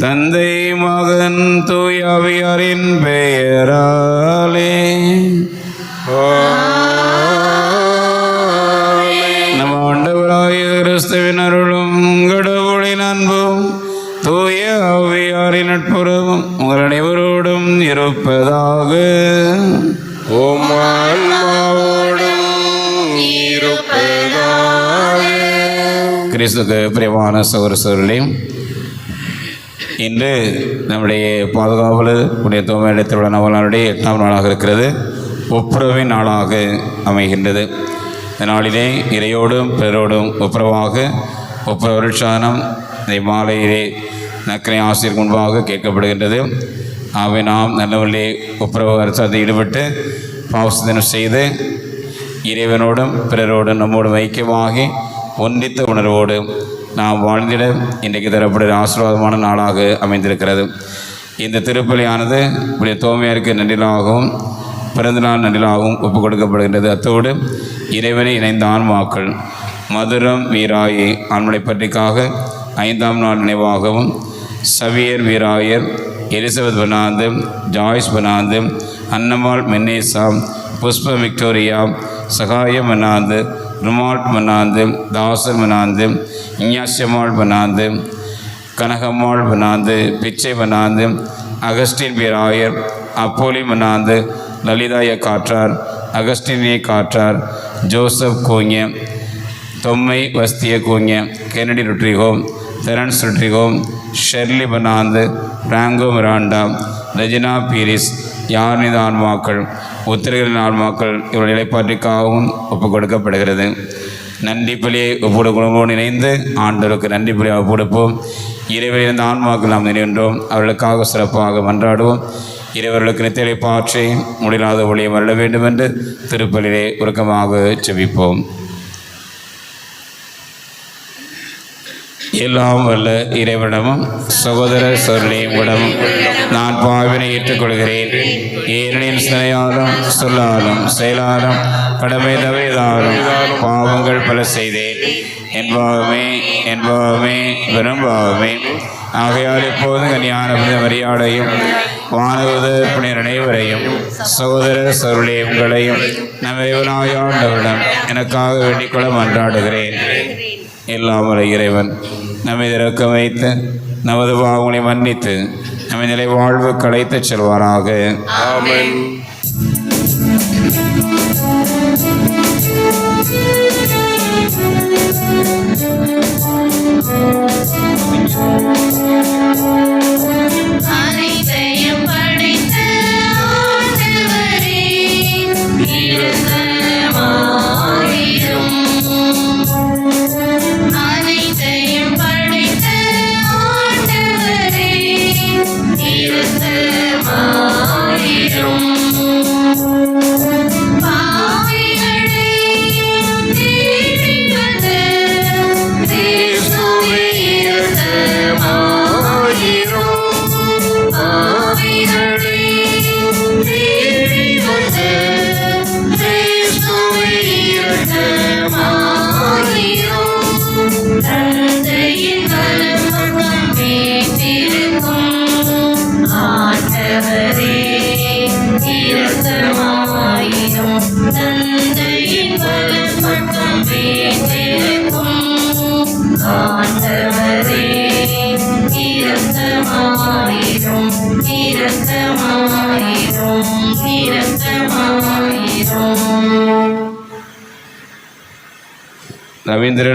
தந்தை மகன் தூயாவியாரின் பெயராலே. நம்ம ஆண்டவராய கிறிஸ்துவின் அருளும் கடவுளின் அன்பும் தூய ஆவியாரின் நட்புறவும் உங்கள் அனைவரோடும் இருப்பதாக. ஓம் ஆன்மாவோடும் கிறிஸ்துக்கு பிரியமான சகோதர சகோதரிகளையும் இன்று நம்முடைய பாதுகாவலு உடைய தோமையுடைய திருவிழா எட்டாம் நாளாக இருக்கிறது. ஒப்புரவின் நாளாக அமைகின்றது. இந்த நாளிலே இறையோடும் பிறரோடும் ஒப்புரவாக ஒப்புரவருட்சாதனம் இந்த மாலையிலே நக்கரை ஆசிரியர் முன்பாக கேட்கப்படுகின்றது. ஆகவே நாம் நல்லவர்களே ஒப்புரவு அரசாங்கத்தில் ஈடுபட்டு பாவசனம் செய்து இறைவனோடும் பிறரோடும் நம்மோடும் ஐக்கியமாகி ஒன்றித்த உணர்வோடு நாம் வாழ்ந்திட இன்றைக்கு தரப்படுகிற ஆசீர்வாதமான நாளாக அமைந்திருக்கிறது. இந்த திருப்பலியானது இப்படி தோமையாருக்கு நன்றிலாகவும் பிறந்தநாள் நன்றிலாகவும் ஒப்புக் கொடுக்கப்படுகின்றது அத்தோடு இறைவனை இணைந்த ஆன்மாக்கள் மதுரம் வீராயி ஆண்மனை பற்றிக்காக ஐந்தாம் நாள் நினைவாகவும் Xavier Veerayar Elizabeth Fernando Joyce Fernando Annammal Menezes Pushpa Victoria Sahayam Fernando Romuald Fernando Dasar Fernando Innasiammal Fernando Kanagammal Fernando Pichai Fernando Augustine Veerayar அப்போலி பண்ணாந்து லலிதாய காற்றார் அகஸ்டினியை காற்றார் ஜோசப் கோங்க தொம்மை வஸ்திய கூஞ்ச கெனடி ருட்ரிகோம் தெரன்ஸ் Rodrigo Shirley பனாந்து Franco Miranda Regina Peiris யார்னித ஆன்மாக்கள் உத்திரகளின் ஆன்மாக்கள் இவருடைய நிலைப்பாட்டிற்காகவும் ஒப்புக் கொடுக்கப்படுகிறது நன்றி பலியை ஒப்புடு குடும்பம் இணைந்து ஆண்டவருக்கு நன்றி பலியை ஒப்புடுப்போம் இறைவனில் இருந்த ஆன்மாக்கள் நாம் நினைகின்றோம். அவர்களுக்காக சிறப்பாக மன்றாடுவோம். இறைவர்களுக்கு நித்திரை பாற்றி முடிலாத ஒளியை வரல வேண்டும் என்று திருப்பலிலே உருக்கமாக செவிப்போம் எல்லாம் வல்ல இறைவனமும் சகோதர சொல்லியும் நான் பாவினை ஏற்றுக்கொள்கிறேன். ஏனெனில் சிலையாலும் சொல்லாலும் செயலாலும் கடமை தவிதாலும் பாவங்கள் பல செய்தேன். என்பாவமே என்பாவமே விரும்பாவமே ஆகையால் எப்போதும் கன்னியான மரியாதையும் வானவத புனித அனைவரையும் சகோதர சருளே உங்களையும் நம் எனக்காக வேண்டிக்கொள்ள மன்றாடுகிறேன். எல்லாம் இறைவன். நம்மை இறக்க வைத்து நமது பாவங்களை மன்னித்து நம்மை நிலை வாழ்வு களைத்துச் செல்வாராக ஆமென் you.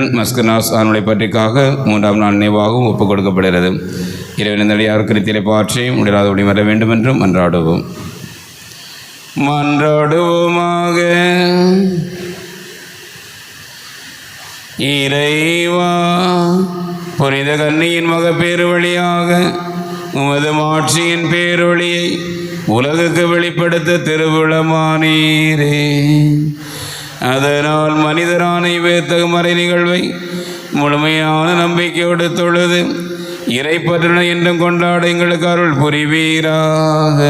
ரவீந்திரன் மஸ்கனாஸ் அவனுடைய பற்றிக்காக மூன்றாம் நாள் நினைவாகவும் ஒப்புக் கொடுக்கப்படுகிறது இறைவனின் அடியார் கிருத்திலை பாற்றி முடியாதபடி வர வேண்டும் என்றும் மன்றாடுவோம். மன்றாடுவோமாக. இறைவா புனித கன்னியின் மகப்பேறு வழியாக உமது மாட்சியின் பேரொளியை உலகுக்கு வெளிப்படுத்த திருவிழமானீரே. அதனால் மனிதரான இவ்வேத்தக மறை நிகழ்வை முழுமையான நம்பிக்கையோடு தொழுது இறைப்பற்றனை என்றும் கொண்டாட எங்களுக்கு அருள் புரிவீராக.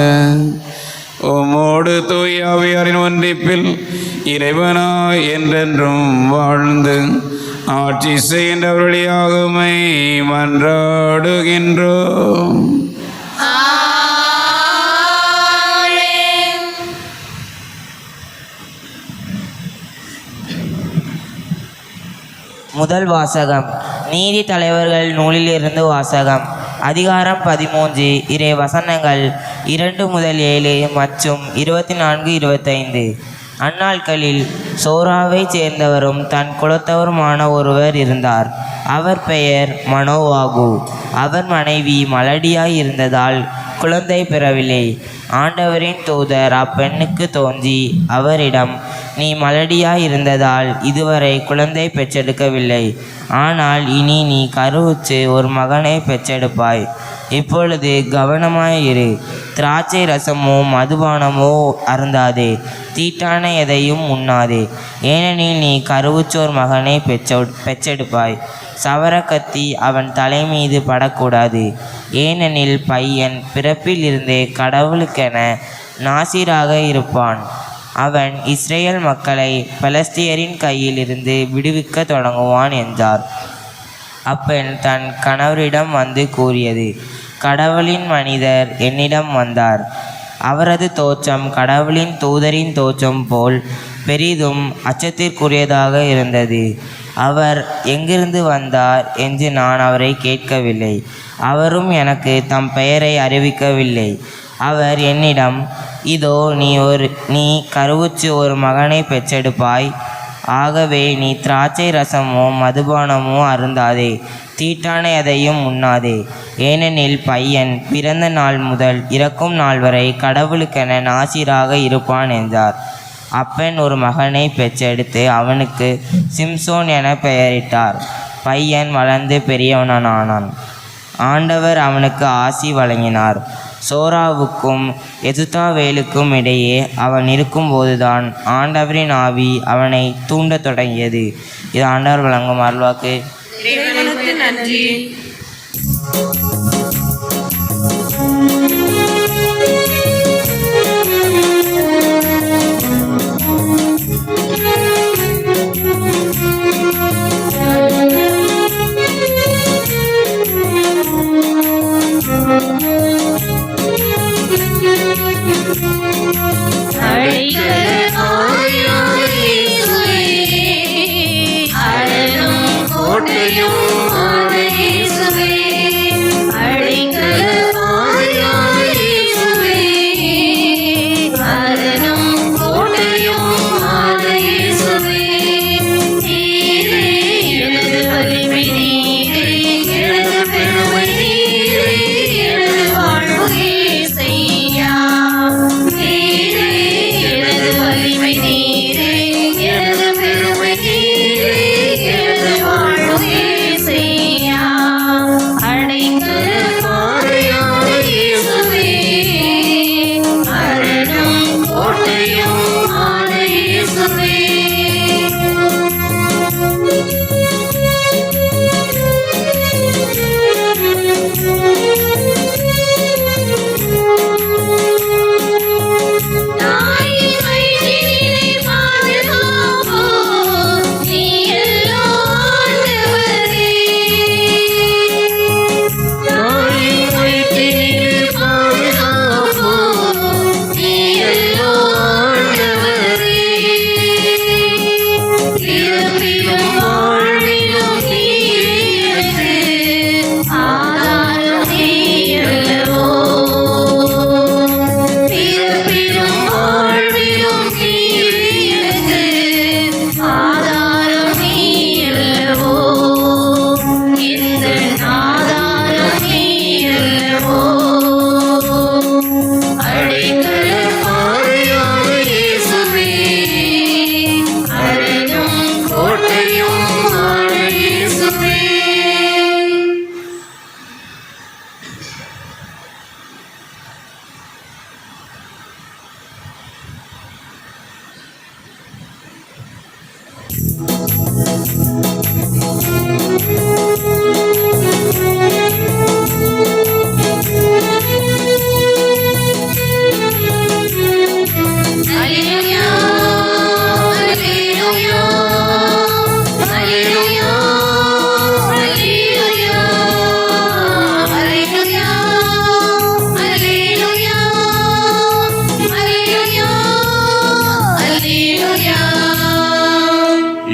உமோடு தூயாவியாரின் ஒன்றிப்பில் இறைவனாய் என்றென்றும் வாழ்ந்து ஆட்சி செய்கின்ற வழியாகுமை மன்றாடுகின்றோம். முதல் வாசகம். நீதி தலைவர்கள் நூலிலிருந்து வாசகம். அதிகாரம் பதிமூன்று. இறை வசனங்கள் இரண்டு முதல் ஏழு மற்றும் இருபத்தி நான்கு இருபத்தைந்து. அந்நாட்களில் சோராவைச் சேர்ந்தவரும் தன் குலத்தவருமான ஒருவர் இருந்தார். அவர் பெயர் மனோவாகு. அவர் மனைவி மலடியாய் இருந்ததால் குழந்தை பெறவில்லை. ஆண்டவரின் தூதர் அப்பெண்ணுக்கு தோன்றி அவரிடம் நீ மலடியாய் இருந்ததால் இதுவரை குழந்தை பெற்றெடுக்கவில்லை. ஆனால் இனி நீ கருவுற்று ஒரு மகனை பெற்றெடுப்பாய். இப்பொழுது கவனமாயிரு திராட்சை ரசமோ மதுபானமோ அருந்தாதே. தீட்டான எதையும் உண்ணாதே. ஏனெனில் நீ கருவுச்சோர் மகனை பெற்ற பெற்றெடுப்பாய். சவரக்கத்தி அவன் தலை மீது படக்கூடாது. ஏனெனில் பையன் பிறப்பிலிருந்தே கடவுளுக்கென நாசிராக இருப்பான். அவன் இஸ்ரேல் மக்களை பலஸ்தியரின் கையிலிருந்து விடுவிக்க தொடங்குவான் என்றார். அப்பெண் தன் கணவரிடம் வந்து கூறியது கடவுளின் மனிதர் என்னிடம் வந்தார். அவரது தோற்றம் கடவுளின் தூதரின் தோற்றம் போல் பெரிதும் அச்சத்திற்குரியதாக இருந்தது. அவர் எங்கிருந்து வந்தார்? என்று நான் அவரை கேட்கவில்லை. அவரும் எனக்கு தம் பெயரை அறிவிக்கவில்லை. அவர் என்னிடம் இதோ நீ ஒரு நீ கருவுற்று ஒரு மகனை பெற்றெடுப்பாய். ஆகவே நீ திராட்சை ரசமோ மதுபானமோ அருந்தாதே. தீட்டான எதையும் உண்ணாதே. ஏனெனில் பையன் பிறந்த நாள் முதல் இறக்கும் நாள் வரை கடவுளுக்கென நாசிராக இருப்பான் என்றார். அப்பெண் ஒரு மகனை பெற்றெடுத்து அவனுக்கு சிம்சோன் என பெயரிட்டார். பையன் வளர்ந்து பெரியவனானான். ஆண்டவர் அவனுக்கு ஆசி வழங்கினார். சோராவுக்கும் எதுதாவேலுக்கும் இடையே அவன் இருக்கும்போதுதான் ஆண்டவரின் ஆவி அவனை தூண்டத் தொடங்கியது. இது ஆண்டவர் வழங்கும் அருள்வாக்கு. நன்றி.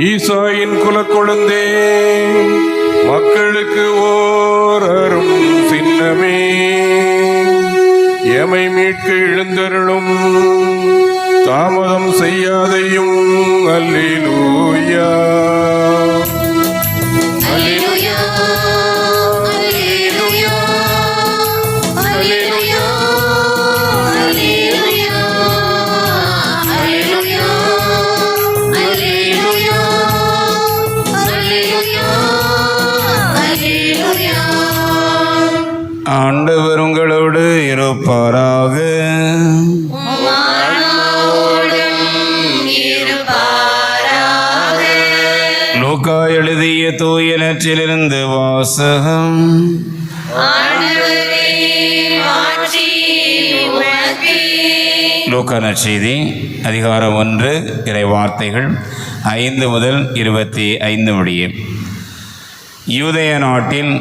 ஈசாயின் குலக்கொழுந்தே. மக்களுக்கு ஓரரும் சின்னமே. எமை மீட்க எழுந்தருளும். தாமதம் செய்யாதையும் அல்லேலூயா. எழுதிய தூய நற்றிலிருந்து வாசகம். லூக்கா நற்செய்தி அதிகாரம் ஒன்று இறை வார்த்தைகள் ஐந்து முதல் இருபத்தி ஐந்து முடிய. யூதய நாட்டில்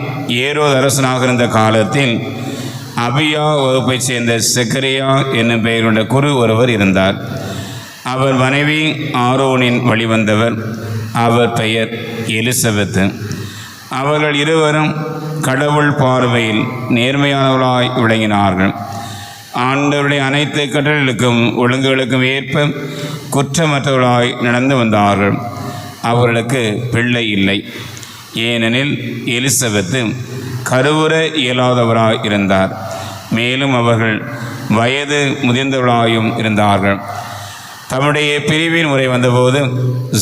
ஏரோது அரசனாக இருந்த காலத்தில் அபியா வகுப்பைச் சேர்ந்த செக்கரியா என்னும் பெயர் கொண்ட குரு ஒருவர் இருந்தார். அவர் மனைவி ஆரோனின் வழிவந்தவர் அவர் பெயர் எலிசபெத்து. அவர்கள் இருவரும் கடவுள் பார்வையில் நேர்மையானவர்களாய் விளங்கினார்கள். ஆண்டவருடைய அனைத்து கட்டளைகளுக்கும் ஒழுங்குகளுக்கும் ஏற்ப குற்றமற்றவர்களாய் நடந்து வந்தார்கள். அவர்களுக்கு பிள்ளை இல்லை. ஏனெனில் எலிசபெத்து கருவுற இயலாதவராய் இருந்தார். மேலும் அவர்கள் வயது முதிர்ந்தவர்களாயும் இருந்தார்கள். தம்முடைய பிரிவின் முறை வந்தபோது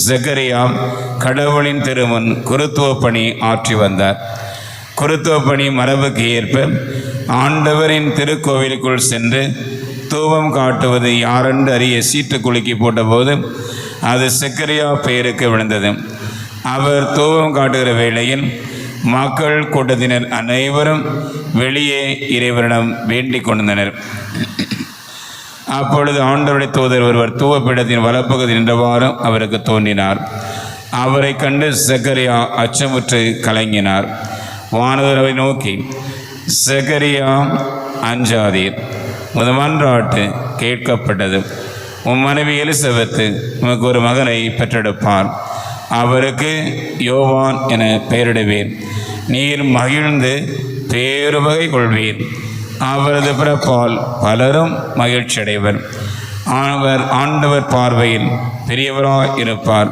ஜெகரியாம் கடவுளின் திருமுன் குருத்துவ பணி ஆற்றி வந்தார். குருத்துவ பணி மரபுக்கு ஏற்ப ஆண்டவரின் திருக்கோவிலுக்குள் சென்று தூபம் காட்டுவது யாரென்று அறிய சீட்டு குலுக்கி போட்டபோது அது செக்கரியா பெயருக்கு விழுந்தது. அவர் தூபம் காட்டுகிற வேளையில் மக்கள் கூட்டத்தினர் அனைவரும் வெளியே இறைவரிடம் வேண்டிக் கொண்டனர் அப்பொழுது ஆண்டவருடைய தூதர் ஒருவர் தூவப்பிடத்தின் வலப்பகுதி நின்றவாறு அவருக்கு தோன்றினார். அவரை கண்டு செகரியா அச்சமுற்று கலங்கினார். வானவரை நோக்கி செகரியா அஞ்சாதீர் உமது மன்றாட்டு கேட்கப்பட்டது. உன் மனைவி எலிசபெத்து உமக்கு ஒரு மகனை பெற்றெடுப்பார். அவருக்கு யோவான் என பெயரிடுவீர் நீர் மகிழ்ந்து பேருவகை கொள்வீர். அவரது பிறப்பால் பலரும் மகிழ்ச்சியடைவர். ஆனவர் ஆண்டவர் பார்வையில் பெரியவராக இருப்பார்.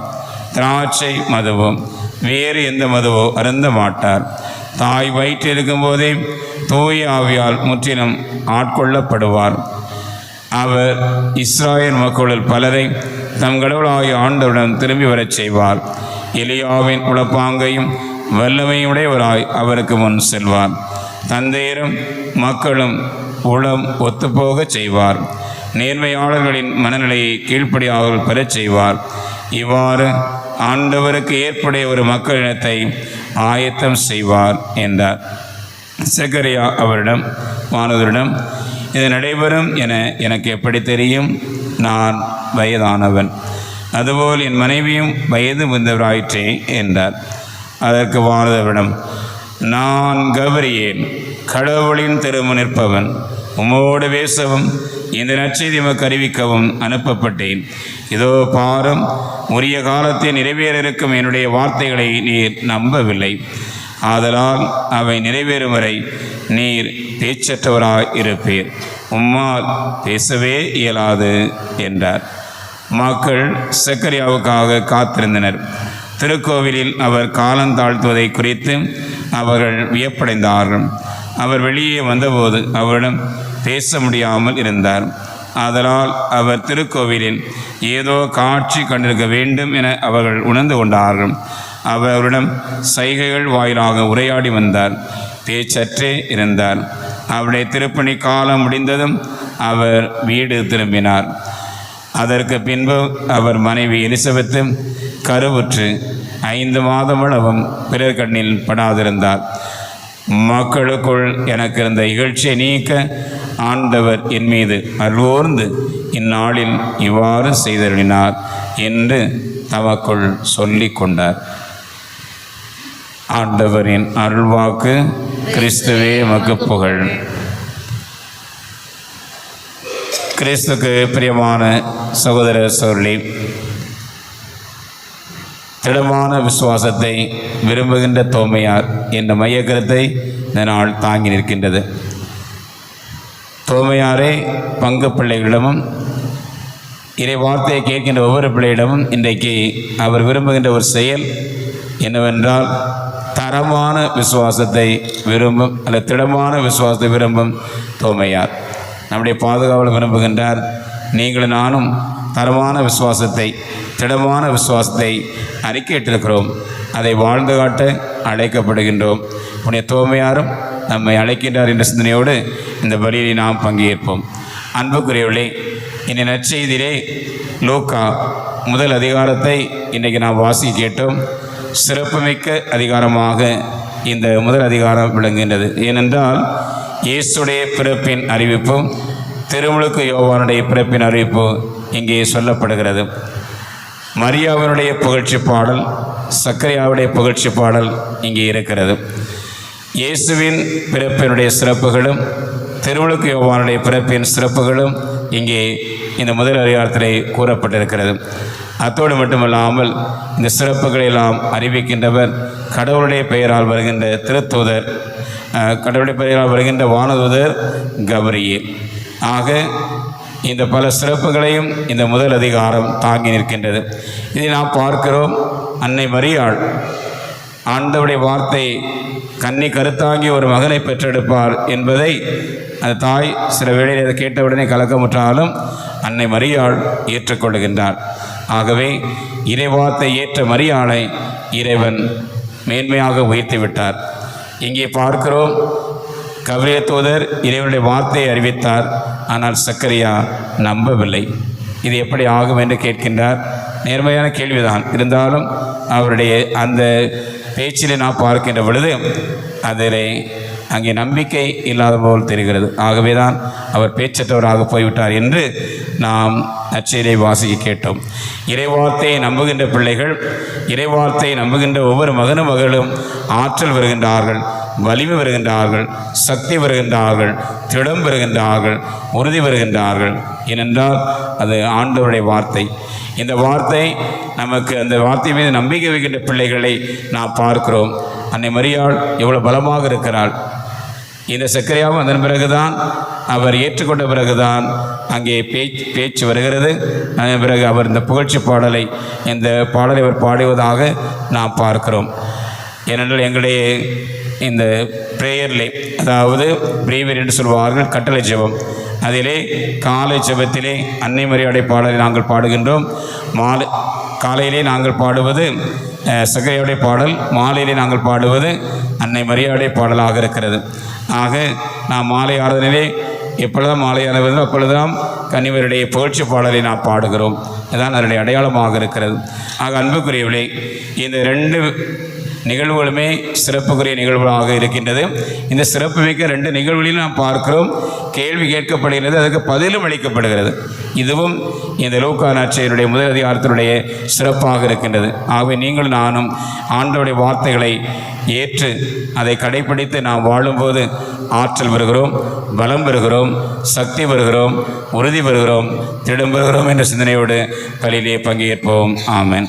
திராட்சை மதுவும் வேறு எந்த மதுவோ அருந்த மாட்டார். தாய் வயிற்றில் இருக்கும்போதே தூய ஆவியால் முற்றிலும் ஆட்கொள்ளப்படுவார். அவர் இஸ்ராயல் மக்களில் பலரை தம் கடவுளாகிய ஆண்டவுடன் திரும்பி வரச் செய்வார். எலியாவின் உளப்பாங்கையும் வல்லமையுடையவராய் அவருக்கு முன் செல்வார். தந்தையரும் மக்களும் உளம் ஒத்துப்போகச் செய்வார். நேர்மையாளர்களின் மனநிலையை கீழ்ப்படியாமல் பெறச் செய்வார். இவ்வாறு ஆண்டவருக்கு ஏற்புடைய ஒரு மக்களிடத்தை ஆயத்தம் செய்வார் என்றார். செக்கரியா அவரிடம் மாணவரிடம் இது நடைபெறும் என எனக்கு எப்படி தெரியும்? நான் வயதானவன். அதுபோல் என் மனைவியும் வயது முந்தவராயிற்றே என்றார். அதற்கு வானவரிடம் நான் கவரியேன் கடவுளின் திரும நிற்பவன். உமோடு பேசவும் இந்த நற்செய்தி உமக்கு அறிவிக்கவும் அனுப்பப்பட்டேன். இதோ பாரம் உரிய காலத்தில் நிறைவேற இருக்கும் என்னுடைய வார்த்தைகளை நீர் நம்பவில்லை. ஆதலால் அவை நிறைவேறும் வரை நீர் பேச்சற்றவராய் இருப்பீர். உம்மால் பேசவே இயலாது என்றார். மக்கள் சக்கரியாவுக்காக காத்திருந்தனர். திருக்கோவிலில் அவர் காலம் தாழ்த்துவதை குறித்து அவர்கள் வியப்படைந்தார்கள். அவர் வெளியே வந்தபோது அவரிடம் பேச முடியாமல் இருந்தார். அதனால் அவர் திருக்கோவிலில் ஏதோ காட்சி கண்டிருக்க வேண்டும் என அவர்கள் உணர்ந்து கொண்டார்கள். அவருடன் அவரிடம் சைகைகள் வாயிலாக உரையாடி வந்தார். பேச்சற்றே இருந்தார். அவருடைய திருப்பணி காலம் முடிந்ததும் அவர் வீடு திரும்பினார். அதற்கு பின்பு அவர் மனைவி எலிசபெத்து கருவுற்று ஐந்து மாதமளவும் பிறர் கண்ணில் படாதிருந்தார். மக்களுக்குள் எனக்கு இருந்த இகழ்ச்சியை நீக்க ஆண்டவர் என் மீது அல்வோர்ந்து இந்நாளில் இவ்வாறு செய்தருளினார் என்று தமக்குள் சொல்லி கொண்டார். ஆண்டவரின் அருள்வாக்கு கிறிஸ்துவே மக்கு புகழ் கிறிஸ்துக்கு பிரியமான சகோதர சோழி திடமான விசுவாசத்தை விரும்புகின்ற தோமையார் என்ற மைய கருத்தை இந்த நாள் தாங்கி நிற்கின்றது. தோமையாரே பங்கு பிள்ளைகளிடமும் இறை வார்த்தையை கேட்கின்ற ஒவ்வொரு பிள்ளையிடமும் இன்றைக்கு அவர் விரும்புகின்ற ஒரு செயல் என்னவென்றால் தரமான விசுவாசத்தை விரும்பும் அல்லது திடமான விசுவாசத்தை விரும்பும் தோமையார். நம்முடைய பாதுகாவல் விரும்புகின்றார் நீங்களும் நானும் தரமான விசுவாசத்தை திடமான விசுவாசத்தை அறிக்கையிட்டிருக்கிறோம். அதை வாழ்ந்து காட்ட அழைக்கப்படுகின்றோம். உன்னை தோமையாரும் நம்மை அழைக்கின்றார் என்ற சிந்தனையோடு இந்த பலியை நாம் பங்கேற்போம். அன்புக்குரியவர்களே இந்த நற்செய்தியிலே லோக்கா முதல் அதிகாரத்தை இன்றைக்கு நாம் வாசி கேட்டோம். சிறப்புமிக்க அதிகாரமாக இந்த முதல் அதிகாரம் விளங்குகின்றது. ஏனென்றால் இயேசுடைய பிறப்பின் அறிவிப்பும் திருமுழுக்கு யோவானுடைய பிறப்பின் அறிவிப்பு இங்கே சொல்லப்படுகிறது. மரியாவினுடைய புகழ்ச்சி பாடல் சக்கரையாவுடைய புகழ்ச்சி பாடல் இங்கே இருக்கிறது. இயேசுவின் பிறப்பினுடைய சிறப்புகளும் திருமுழுக்கு யோவானுடைய பிறப்பின் சிறப்புகளும் இங்கே இந்த முதல் அதிகாரத்திலே கூறப்பட்டிருக்கிறது. அத்தோடு மட்டுமல்லாமல் இந்த சிறப்புகளை எல்லாம் அறிவிக்கின்றவர் கடவுளுடைய பெயரால் வருகின்ற திருத்தூதர் கடவுளுடைய பெயரால் வருகின்ற வானதூதர் கபரியே ஆக இந்த பல சிறப்புகளையும் இந்த முதல் அதிகாரம் தாங்கி நிற்கின்றது. இதை நாம் பார்க்கிறோம். அன்னை மரியாள் ஆண்டவுடைய வார்த்தை கண்ணி கருத்தாங்கி ஒரு மகனை பெற்றெடுப்பார் என்பதை அந்த தாய் சில வேளையில் அதை கேட்டவுடனே கலக்கமுற்றாலும் அன்னை மரியாள் ஏற்றுக்கொள்கின்றார் ஆகவே இறைவார்த்தை ஏற்ற மரியாளை இறைவன் மேன்மையாக உயர்த்தி விட்டார். இங்கே பார்க்கிறோம். கபிரிய தூதர் இறைவனுடைய வார்த்தையை அறிவித்தார். ஆனால் சக்கரியா நம்பவில்லை. இது எப்படி ஆகும் என்று கேட்கின்றார். நேர்மையான கேள்விதான். இருந்தாலும் அவருடைய அந்த பேச்சிலே நான் பார்க்கின்ற பொழுது அதிலே அங்கே நம்பிக்கை இல்லாத போல் தெரிகிறது. ஆகவே தான் அவர் பேச்சற்றவராக போய்விட்டார் என்று நாம் நச்செய்தியை வாசிக்க கேட்டோம். இறைவார்த்தையை நம்புகின்ற பிள்ளைகள் இறைவார்த்தையை நம்புகின்ற ஒவ்வொரு மகனும் மகளும் ஆற்றல் வருகின்றார்கள் வலிமை வருகின்றார்கள் சக்தி வருகின்றார்கள் திடம் வருகின்றார்கள் உறுதி வருகின்றார்கள் ஏனென்றால் அது ஆண்டவருடைய வார்த்தை. இந்த வார்த்தை நமக்கு அந்த வார்த்தை மீது நம்பிக்கை வைக்கின்ற பிள்ளைகளை நாம் பார்க்கிறோம். அன்னை மரியாள் எவ்வளோ பலமாக இருக்கிறாள். இந்த சக்கரையாவும் அதன் பிறகுதான் அவர் ஏற்றுக்கொண்ட பிறகுதான் அங்கே பேச்சு பேச்சு வருகிறது. அதன் பிறகு அவர் இந்த புகழ்ச்சி பாடலை இந்த பாடலை அவர் பாடுவதாக நாம் பார்க்கிறோம். ஏனென்றால் எங்களுடைய இந்த ப்ரேயர்லே அதாவது பிரேவர் என்று சொல்வார்கள் கட்டளை ஜெபம். அதிலே காலை ஜெபத்திலே அன்னை மரியாதை பாடலை நாங்கள் பாடுகின்றோம். மாலை காலையிலே நாங்கள் பாடுவது அஹ், பாடல் மாலையிலே நாங்கள் பாடுவது அன்னை மரியாதை பாடலாக இருக்கிறது. ஆக நாம் மாலை ஆறுதலிலே எப்பொழுதும் மாலை ஆறுவது அப்பொழுதுதான் கன்னிவருடைய புகழ்ச்சி பாடலை நாம் பாடுகிறோம். இதுதான் அதனுடைய அடையாளமாக இருக்கிறது. ஆக அன்புக்குரியவர்களே இந்த ரெண்டு நிகழ்வுகளுமே சிறப்புக்குரிய நிகழ்வுகளாக இருக்கின்றது. இந்த சிறப்பு மிக்க ரெண்டு நிகழ்வுகளையும் நாம் பார்க்கிறோம். கேள்வி கேட்கப்படுகிறது அதுக்கு பதிலும் அளிக்கப்படுகிறது. இதுவும் இந்த லோகா நாட்சியருடைய முதல் அதிகாரத்தினுடைய சிறப்பாக இருக்கின்றது. ஆகவே நீங்கள் நானும் ஆண்டவருடைய வார்த்தைகளை ஏற்று அதை கடைபிடித்து நாம் வாழும்போது ஆற்றல் பெறுகிறோம் பலம் பெறுகிறோம் சக்தி பெறுகிறோம் உறுதி பெறுகிறோம் திடம் பெறுகிறோம் என்ற சிந்தனையோடு கலிலே பங்கேற்போம். ஆமேன்.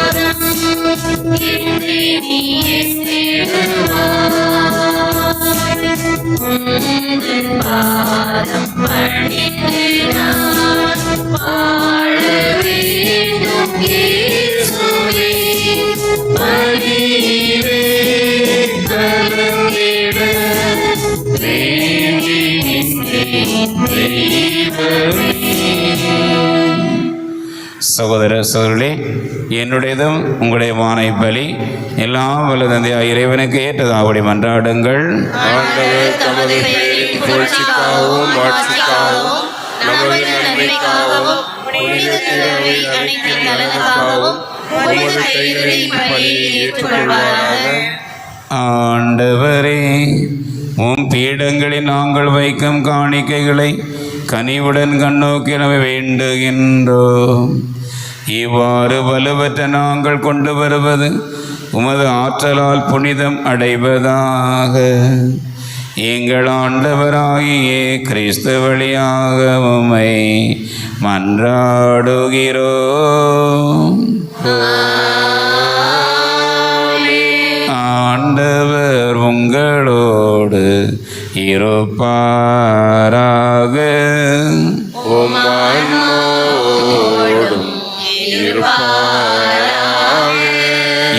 சகோதர சகோதரர்களே என்னுடையதும் உங்களுடைய வானை பலி எல்லாம் வல்ல தந்தையாக இறைவனுக்கு ஏற்றதாகுடி மன்றாடுங்கள். ஆண்டவரே உம் பீடங்களில் நாங்கள் வைக்கும் காணிக்கைகளை கனிவுடன் கண்ணோக்கி நம்ம வேண்டுகின்றோம். இவ்வாறு வலுவற்ற நாங்கள் கொண்டு வருவது உமது ஆற்றலால் புனிதம் அடைவதாக. எங்கள் ஆண்டவராகிய கிறிஸ்து வழியாக உமை மன்றாடுகிறோம் ஆண்டவர் உங்களோடு இருப்பாராக.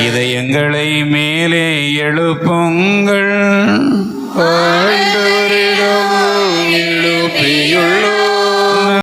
இதயங்களை மேலே எழுப்புங்கள்.